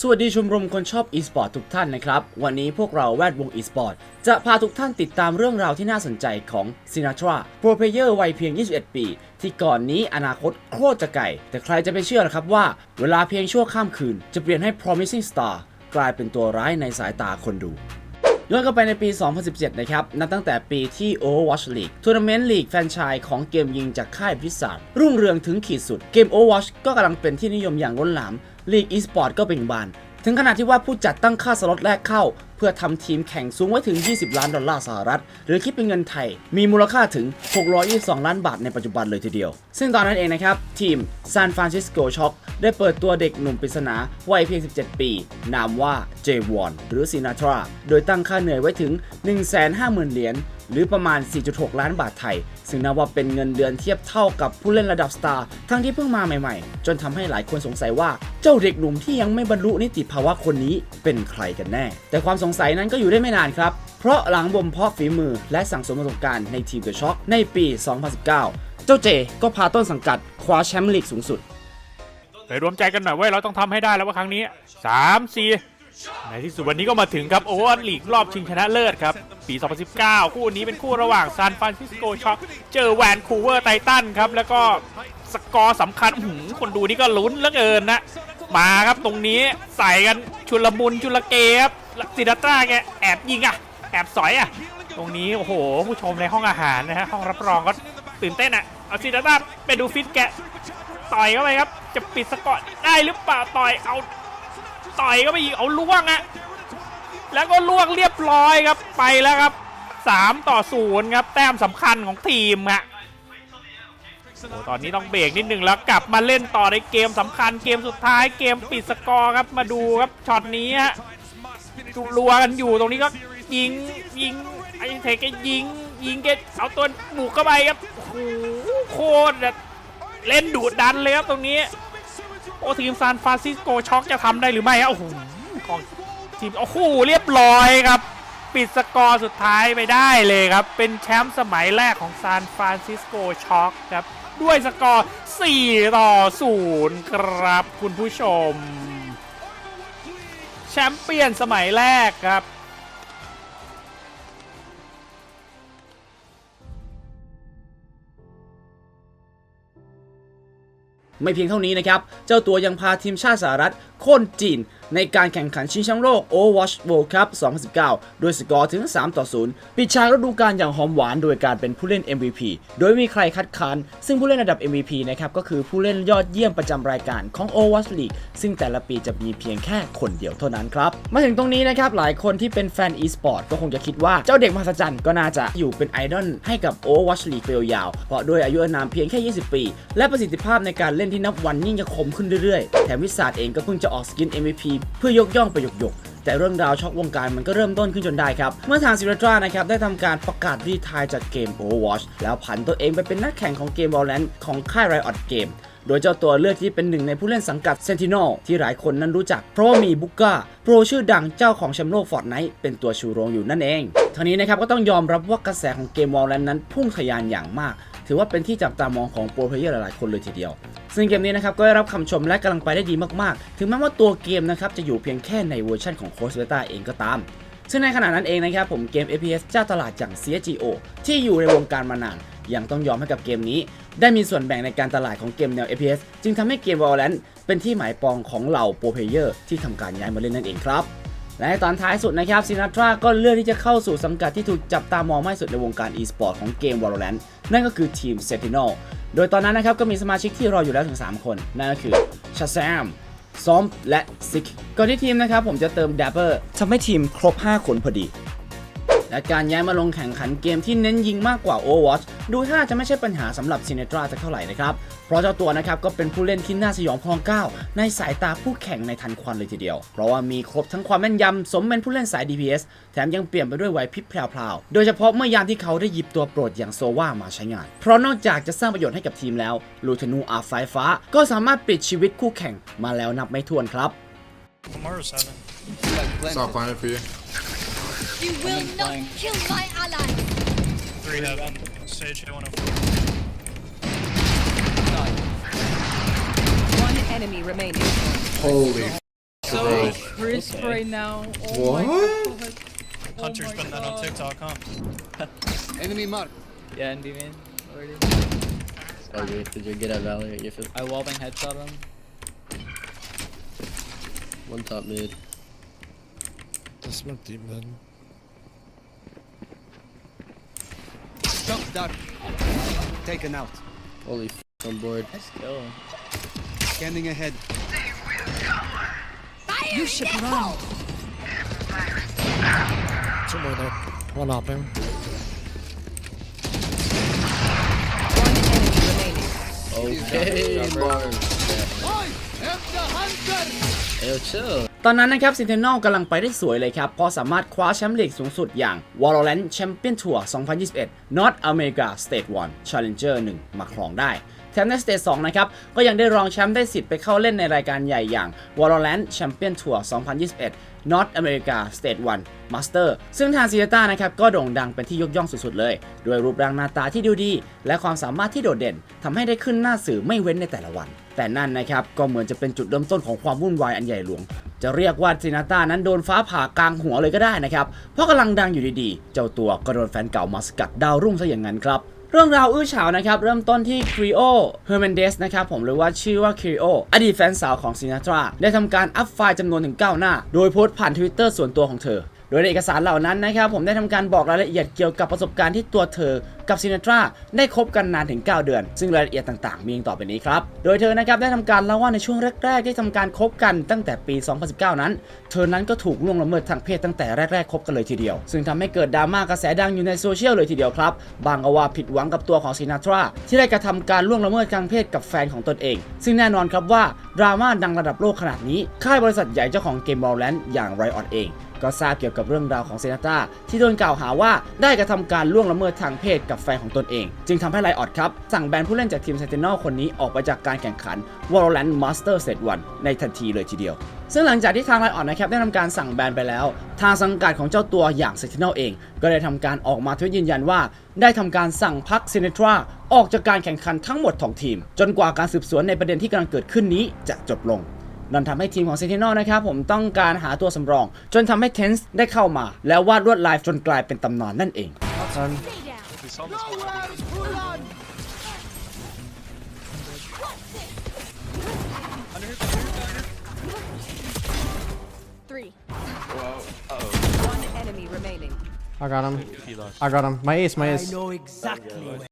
สวัสดีชมรมคนชอบ e-sport ทุกท่านนะครับ วันนี้พวกเราแวดวง e-sport จะพาทุกท่านติดตามเรื่องราวที่น่าสนใจของ Sinatra Pro Player วัยเพียง 21 ปี ที่ก่อนนี้อนาคตโคตรจะไกลแต่ใครจะไปเชื่อล่ะครับว่า เวลาเพียงชั่วข้ามคืน จะเปลี่ยนให้ Promising Star กลายเป็นตัวร้ายในสายตาคนดูย้อนกลับไปในปี 2017 นะครับ นับตั้งแต่ปีที่ Overwatch League ทัวร์นาเมนต์ลีกแฟนชส์ของเกมยิงจากค่ายพิศารุ่งเรืองถึงขีดสุด เกม Overwatch ก็กำลังเป็นที่นิยมอย่างล้นหลาม ลีกอีสปอร์ตก็เป็นบาน ถึงขนาดที่ว่าผู้จัดตั้งค่าสล็อตแรกเข้าเพื่อทำทีมแข่งสูงไว้ถึง 20 ล้านดอลลาร์สหรัฐ หรือคิดเป็นเงินไทย มีมูลค่าถึง 622 ล้านบาทในปัจจุบันเลยทีเดียว ซึ่งตอนนั้นเองนะครับ ทีม San Francisco Shock ได้เปิดตัวเด็กหนุ่มปริศนาวัยเพียง 17 ปี นามว่า j w o n หรือ Sinatra โดยตั้งค่าเหนื่อยไว้ถึง 150,000 เหรียญหรือประมาณ 4.6 ล้านบาทไทย ซึ่งนับว่าเป็นเงินเดือนเทียบเท่ากับผู้เล่นระดับสตาร์ ทั้งที่เพิ่งมาใหม่ๆ จนทำให้หลายคนสงสัยว่าเจ้าเด็กหนุ่มที่ยังไม่บรรลุนิติภาวะคนนี้เป็นใครกันแน่ แต่ความสงสัยนั้นก็อยู่ได้ไม่นานครับ เพราะหลังบ่มเพาะฝีมือและสั่งสมประสบการณ์ในทีมเดอะช็อคในปี 2019 เจ้าเจก็พาต้นสังกัดคว้าแชมป์ลีกสูงสุดไปรวมใจกันหน่อยเว้ยเราต้องทำให้ได้แล้วว่าครั้งนี้สามสี่ในที่สุดวันนี้ก็มาถึงครับโอเวอร์ลีกรอบชิงชนะเลิศครับ ปี 2019 คู่นี้เป็นคู่ระหว่างซานฟรานซิสโกช็อคเจอแวนคูเวอร์ไททันครับ แล้วก็สกอร์สำคัญหืคนดูนี่ก็ลุ้นเหลือเกินนะ มาครับตรงนี้ใส่กันชุลมุนชุลเกครับ ซิดาตราแกแอบยิงอะ แอบสอยอะ ตรงนี้โอ้โห ผู้ชมในห้องอาหารนะฮะห้องรับรองก็ตื่นเต้นอะ เอาซิดาตราไปดูฟิตแกต่อยเข้าไปครับ จะปิดสกอตได้หรือเปล่าต่อยเอาต่อยเข้าไปอีกเอาล่วงอะแล้วก็ล่วงเรียบร้อยครับไปแล้วครับ 3 ต่อ0ครับแต้มสำคัญของทีมฮะโอ้ตอนนี้ต้องเบรกนิดนึงแล้วกลับมาเล่นต่อในเกมสำคัญเกมสุดท้ายเกมปิดสกอร์ครับมาดูครับช็อตนี้ฮะ รัวกันอยู่ตรงนี้ก็ยิงยิงไอ้เทก็ยิงยิงเกเอาตัวบุกเข้าไปครับโอ้โหโคตรเล่นดูดดันเลยครับตรงนี้โอ้ทีมซานฟรานซิสโกช็อกจะทำได้หรือไม่ครับโอ้โหของทีมโอ้โหเรียบร้อยครับ ปิดสกอร์สุดท้ายไปได้เลยครับ เป็นแชมป์สมัยแรกของซานฟรานซิสโกช็อกครับ ด้วยสกอร์ 4 ต่อ 0 ครับคุณผู้ชม แชมป์เปี้ยนสมัยแรกครับ ไม่เพียงเท่านี้นะครับ เจ้าตัวยังพาทีมชาติสหรัฐโค่นจีน ในการแข่งขันชิงแชมป์โลก Overwatch World Cup 2019โดยสกอร์ถึง 3 ต่อ 0 ปิดฉากฤดูกาลอย่างหอมหวานโดยการเป็นผู้เล่น MVP โดยมีใครคัดค้าน ซึ่งผู้เล่นระดับ MVP นะครับ ก็คือผู้เล่นยอดเยี่ยมประจำรายการของ Overwatch League ซึ่งแต่ละปีจะมีเพียงแค่คนเดียวเท่านั้นครับ มาถึงตรงนี้นะครับ หลายคนที่เป็นแฟน e-sport ก็คงจะคิดว่าเจ้าเด็กมหัศจรรย์ก็น่าจะอยู่เป็นไอดอลให้กับ Overwatch League ไปยาวเพราะด้วยอายุอานามเพียงแค่ 20 ปี และประสิทธิภาพในการเล่นที่นับวันยิ่งจะคมขึ้นเรื่อยๆ แถมวิสาดเองก็เพิ่งจะออกสกิน MVP เพื่อยกย่องไปหยกๆแต่เรื่องราวช็อกวงการมันก็เริ่มต้นขึ้นจนได้ครับ เมื่อทางซิรตรานะครับ ได้ทำการประกาศรีทายจากเกม Overwatch แล้วผันตัวเองไปเป็นนักแข่งของเกม Valorant ของค่าย Riot Game โดยเจ้าตัวเลือกที่เป็นหนึ่งในผู้เล่นสังกัด Sentinel ที่หลายคนนั้นรู้จัก เพราะว่ามีบุก้าโปรชื่อดังเจ้าของแชมป์โลก Fortnite เป็นตัวชูโรงอยู่นั่นเองทั้งนี้นะครับก็ต้องยอมรับว่ากระแสของเกม Valorant นั้นพุ่งทะยานอย่างมาก ถือว่าเป็นที่จับตามองของโปรเพลเยอร์หลายๆคนเลยทีเดียว ซึ่งเกมนี้นะครับก็ได้รับคำชมและกำลังไปได้ดีมากๆ ถึงแม้ว่าตัวเกมนะครับจะอยู่เพียงแค่ในเวอร์ชันของโคสเวต้าเองก็ตามซึ่งในขณะนั้นเองนะครับผมเกม FPS เจ้าตลาดอย่าง CSGO ที่อยู่ในวงการมานาน ยังต้องยอมให้กับเกมนี้ ได้มีส่วนแบ่งในการตลาดของเกมแนว FPS จึงทำให้เกม Valorant เป็นที่หมายปองของเหล่าโปรเพลเยอร์ที่ทำการย้ายมาเล่นนั่นเองครับและในตอนท้ายสุดนะครับซินาทราก็เลือกที่จะเข้าสู่สังกัดที่ถูกจับตามองมากที่สุดในวงการ e-sport ของเกม Valorant นั่นก็คือทีม Sentinel โดยตอนนั้นนะครับก็มีสมาชิกที่รออยู่แล้วถึง 3 คน นั่นก็คือชาแซมซอมและซิกก่อนที่ทีมนะครับผมจะเติม Dapper ทำให้ทีมครบ 5 คนพอดี และการย้ายมาลงแข่งขันเกมที่เน้นยิงมากกว่า Overwatch ดูท่าจะไม่ใช่ปัญหาสำหรับซิน t ตราสักเท่าไหร่นะครับ เพราะเจ้าตัวนะครับก็เป็นผู้เล่นที่น่าสยองคลองก้าวในสายตาผู้แข่งในทันควันเลยทีเดียว เพราะว่ามีครบทั้งความแม่นยำสมเป็นผู้เล่นสาย DPS แถมยังเปลี่ยนไปด้วยไหวพริบแพรวๆโดยเฉพาะเมื่อยามที่เขาได้หยิบตัวโปรดอย่างโซวามาใช้งาน เพราะนอกจากจะสร้างประโยชน์ให้กับทีมแล้วลูธนูอาไฟฟ้า ก็สามารถปิดชีวิตคู่แข่งมาแล้วนับไม่ถ้วนครับ Tomorrow's seven. Stop finding for you. You will not kill my ally. Three heaven. Stage hit 104. One enemy remaining. Holy So crisp right now. Oh my What? god. Oh Hunter's my putting that on TikTok, huh? Enemy mark. Yeah, Andy man. Already. Oh, okay, did you get at Valorant? You feel I wallbang headshot him. one top mid. That's my team then. Stop that. Taken out. Holy f on board. Let's go. Scanning ahead. Fire You should run. Two more there. One up him. Okay, Mark. Hey, yo, chill. ตอนนั้นนะครับ Sentinel กำลังไปได้สวยเลยครับ เพอสามารถคว้าแชมป์ลีกสูงสุดอย่าง Valorant Champion Tour 2021 North America State 1 Challenger 1 มาครองได้แถมใน State 2นะครับ ก็ยังได้รองแชมป์ได้สิทธิ์ไปเข้าเล่นในรายการใหญ่อย่าง Valorant Champion Tour 2021 North America State 1 Master ซึ่งทางซีเต้านะครับ ก็โด่งดังเป็นที่ยกย่องสุดๆเลย ด้วยรูปร่างหน้าตาที่ดูดี และความสามารถที่โดดเด่นทำให้ได้ขึ้นหน้าสื่อไม่เว้นในแต่ละวัน แต่นั่นนะครับ ก็เหมือนจะเป็นจุดเริ่มต้นของความวุ่นวายอันใหญ่หลวง จะเรียกว่าซินาต้านั้นโดนฟ้าผ่ากลางหัวเลยก็ได้นะครับ เพราะกำลังดังอยู่ดีๆ เจ้าตัวก็โดนแฟนเก่ามาสกัดดาวรุ่งซะอย่างนั้นครับเรื่องราวอื้อฉาวนะครับ เริ่มต้นที่ครีโอเฮอร์เมนเดสนะครับผมหรือว่าชื่อว่าครีโออดีตแฟนสาวของซินาตรา ได้ทำการอัพไฟล์จำนวนถึง9หน้า โดยโพสต์ผ่านทวิตเตอร์ส่วนตัวของเธอ โดยในเอกสารเหล่านั้นนะครับผมได้ทำการบอกรายละเอียดเกี่ยวกับประสบการณ์ที่ตัวเธอกับซินาตราได้คบกันนานถึง 9 เดือน ซึ่งรายละเอียดต่างๆ มีอย่างต่อไปนี้ครับ โดยเธอนะครับได้ทำการเล่าว่าในช่วงแรกๆ ที่ทำการคบกันตั้งแต่ปี 2019 นั้น เธอนั้นก็ถูกล่วงละเมิดทางเพศตั้งแต่แรกๆคบกันเลยทีเดียว ซึ่งทำให้เกิดดราม่ากระแสดังอยู่ในโซเชียลเลยทีเดียวครับ บางก็ว่าผิดหวังกับตัวของซินาตราที่ได้กระทำการล่วงละเมิดทางเพศกับแฟนของตนเอง ซึ่งแน่นอนครับว่าดราม่าดังระดับโลกขนาดนี้ ค่ายบริษัทใหญ่เจ้าของเกม Valorant อย่าง Riot เอง ก็ทราบเกี่ยวกับเรื่องราวของเซนาตาที่โดนกล่าวหาว่าได้กระทำการล่วงละเมิดทางเพศกับแฟนของตนเอง จึงทำให้ไลออดครับ สั่งแบนผู้เล่นจากทีม Sentinel คนนี้ออกไปจากการแข่งขัน Valorant Master Set 1ในทันทีเลยทีเดียว ซึ่งหลังจากที่ทางไลออดนะครับได้ทำการสั่งแบนไปแล้ว ทางสังกัดของเจ้าตัวอย่าง Sentinel เอง ก็ได้ทำการออกมาทวิตยืนยันว่า ได้ทำการสั่งพัก Sinatra ออกจากการแข่งขันทั้งหมดของทีม จนกว่าการสืบสวนในประเด็นที่กำลังเกิดขึ้นนี้จะจบลง นั่นทำให้ทีมของ Sentinel นะครับผมต้องการหาตัวสำรอง จนทำให้ Tense ได้เข้ามา แล้ววาดลวดลายจนกลายเป็นตำนานนั่นเอง Stay down. Three. One enemy remaining. I got him. I got him. My ace, my ace. exactly.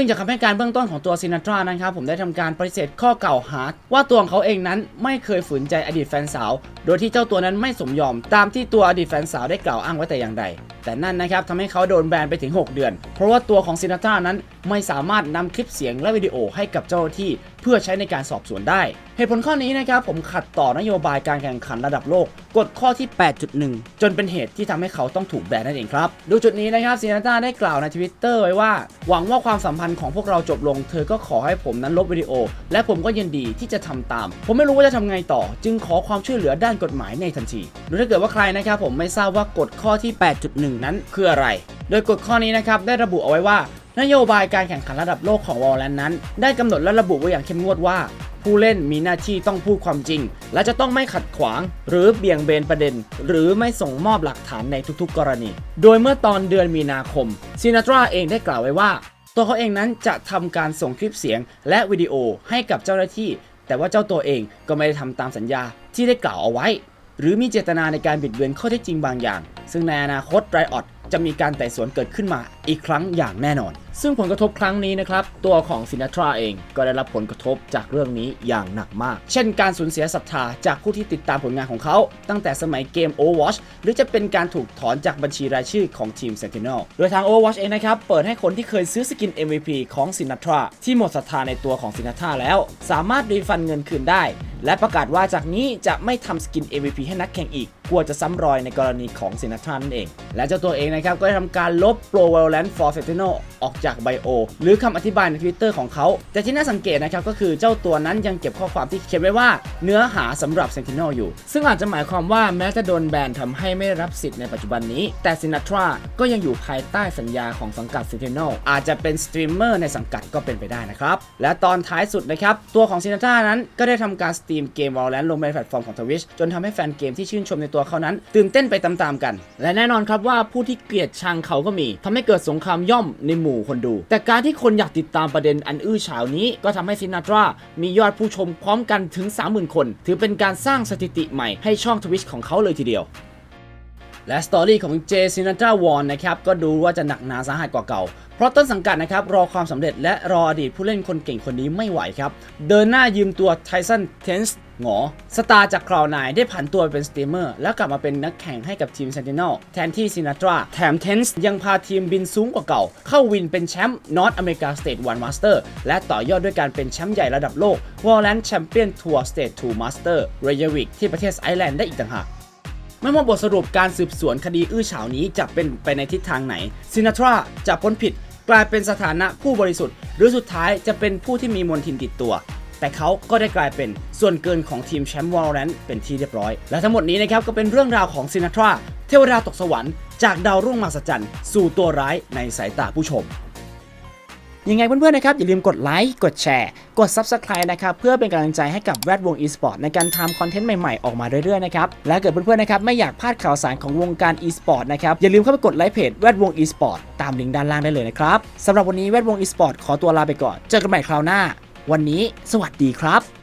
ซึ่งจากคำให้การเบื้องต้นของตัวซินาตรานะครับผมได้ทำการปฏิเสธข้อกล่าวหา ว่าตัวของเขาเองนั้นไม่เคยฝืนใจอดีตแฟนสาว โดยที่เจ้าตัวนั้นไม่สมยอมตามที่ตัวอดีตแฟนสาวได้กล่าวอ้างไว้แต่อย่างใด แต่นั่นนะครับทำให้เขาโดนแบนไปถึง 6 เดือน เพราะว่าตัวของซินาตรานั้นไม่สามารถนำคลิปเสียงและวิดีโอให้กับเจ้าหน้าที่ เพื่อใช้ในการสอบสวนได้ เหตุผลข้อนี้นะครับผมขัดต่อนโยบายการแข่งขันระดับโลกกฎข้อที่ 8.1 จนเป็นเหตุที่ทำให้เขาต้องถูกแบนนั่นเองครับดูจุดนี้นะครับซีนาต้าได้กล่าวในทวิตเตอร์ไว้ว่า หวังว่าความสัมพันธ์ของพวกเราจบลง เธอก็ขอให้ผมนั้นลบวิดีโอ และผมก็ยินดีที่จะทำตาม ผมไม่รู้ว่าจะทำไงต่อ จึงขอความช่วยเหลือด้านกฎหมายในทันทีโดยถ้าเกิดว่าใครนะครับผมไม่ทราบว่ากฎข้อที่ 8.1 นั้นคืออะไร โดยกฎข้อนี้นะครับได้ระบุเอาไว้ว่านโยบายการแข่งขันระดับโลกของวอลเลนนั้น ได้กำหนดและระบุไว้อย่างเข้มงวดว่า ผู้เล่นมีหน้าที่ต้องพูดความจริง และจะต้องไม่ขัดขวาง หรือเบี่ยงเบนประเด็น หรือไม่ส่งมอบหลักฐานในทุกๆ กรณี โดยเมื่อตอนเดือนมีนาคมซินาตราเองได้กล่าวไว้ว่า ตัวเขาเองนั้นจะทำการส่งคลิปเสียงและวิดีโอให้กับเจ้าหน้าที่ แต่ว่าเจ้าตัวเองก็ไม่ได้ทำตามสัญญาที่ได้กล่าวเอาไว้ หรือมีเจตนาในการบิดเบือนข้อเท็จจริงบางอย่าง ซึ่งในอนาคตไรออด จะมีการไต่สวนเกิดขึ้นมาอีกครั้งอย่างแน่นอน ซึ่งผลกระทบครั้งนี้นะครับ ตัวของซินาตราเองก็ได้รับผลกระทบจากเรื่องนี้อย่างหนักมาก เช่นการสูญเสียศรัทธาจากผู้ที่ติดตามผลงานของเขา ตั้งแต่สมัยเกม Overwatch หรือจะเป็นการถูกถอนจากบัญชีรายชื่อของทีม Sentinel โดยทาง Overwatch เองนะครับ เปิดให้คนที่เคยซื้อสกิน MVP ของซินาตราที่หมดศรัทธาในตัวของซินาตราแล้ว สามารถรีฟันเงินคืนได้ และประกาศว่าจากนี้จะไม่ทำสกิน MVP ให้นักแข่งอีก กลัวจะซ้ำรอยในกรณีของซินาทรานั่นเอง และเจ้าตัวเองนะครับก็ได้ทำการลบ Pro Valorant for Sentinel ออกจากไบโอหรือคำอธิบายใน Twitter ของเขา แต่ที่น่าสังเกตนะครับก็คือเจ้าตัวนั้นยังเก็บข้อความที่เขียนไว้ว่าเนื้อหาสำหรับ Sentinel อยู่ ซึ่งอาจจะหมายความว่าแม้จะโดนแบนทำให้ไม่รับสิทธิ์ในปัจจุบันนี้ แต่ซินาทราก็ยังอยู่ภายใต้สัญญาของสังกัด Sentinel อาจจะเป็นสตรีมเมอร์ในสังกัดก็เป็นไปได้นะครับ และตอนท้ายสุดนะครับ ตัวของซินาทรานั้นก็ได้ทำการสตรีมเกม Valorant ลงในแพลตฟอร์มของ Twitch จนทำให้แฟนเกมที่ชื่นชมในตัวเขานั้น ตื่นเต้นไปตามๆกัน และแน่นอนครับว่าผู้ที่เกลียดชังเขาก็มีทำให้เกิดสงครามย่อมในหมู่คนดู แต่การที่คนอยากติดตามประเด็นอันอื้อฉาวนี้ ก็ทำให้ซินาตรามียอดผู้ชมพร้อมกันถึง 30,000 คน ถือเป็นการสร้างสถิติใหม่ให้ช่องทวิชของเขาเลยทีเดียว และสตอรี่ของเจซินาตราวอนนะครับก็ดูว่าจะหนักหนาสาหัสกว่าเก่า เพราะต้นสังกัดนะครับรอความสำเร็จและรออดีตผู้เล่นคนเก่งคนนี้ไม่ไหวครับ เดินหน้ายืมตัวไทสันเทนส์หงอสตาร์จากคราวไนได้ผันตัวเป็นสตรีมเมอร์ แล้วกลับมาเป็นนักแข่งให้กับทีมเซนติเนลแทนที่ซินาตราแถมเทนส์ยังพาทีมบินสูงกว่าเก่า เข้าวินเป็นแชมป์นอตอเมริกาสเตทวันมาสเตอร์และต่อยอดด้วยการเป็นแชมป์ใหญ่ระดับโลกวอลเลนแชมเปี้ยนทัวร์สเตท2มาสเตอร์เรเยวิกที่ประเทศไอร์แลนด์ได้อีกต่างหาก ไม่ว่าบทสรุปการสืบสวนคดีอื้อฉาวนี้จะเป็นไปในทิศทางไหนซินาทราจะพ้นผิดกลายเป็นสถานะผู้บริสุทธิ์ หรือสุดท้ายจะเป็นผู้ที่มีมนทินติดตัว แต่เขาก็ได้กลายเป็นส่วนเกินของทีมแชมป์วอลเลนเป็นที่เรียบร้อย และทั้งหมดนี้นะครับก็เป็นเรื่องราวของซินาทราเทวดาตกสวรรค์ จากดาวรุ่งมหัศจรรย์สู่ตัวร้ายในสายตาผู้ชม ยังไงเพื่อนๆนะครับอย่าลืมกดไลค์กดแชร์กด Subscribe นะครับเพื่อเป็นกำลังใจให้กับแวดวง e-sport ในการทำคอนเทนต์ใหม่ๆ ออกมาเรื่อยๆนะครับและเกิดเพื่อนๆนะครับไม่อยากพลาดข่าวสารของวงการ e-sport นะครับอย่าลืมเข้าไปกดไลค์เพจแวดวง e-sport ตามลิงก์ด้านล่างได้เลยนะครับสำหรับวันนี้แวดวง e-sport ขอตัวลาไปก่อน เจอกันใหม่คราวหน้า วันนี้ สวัสดีครับ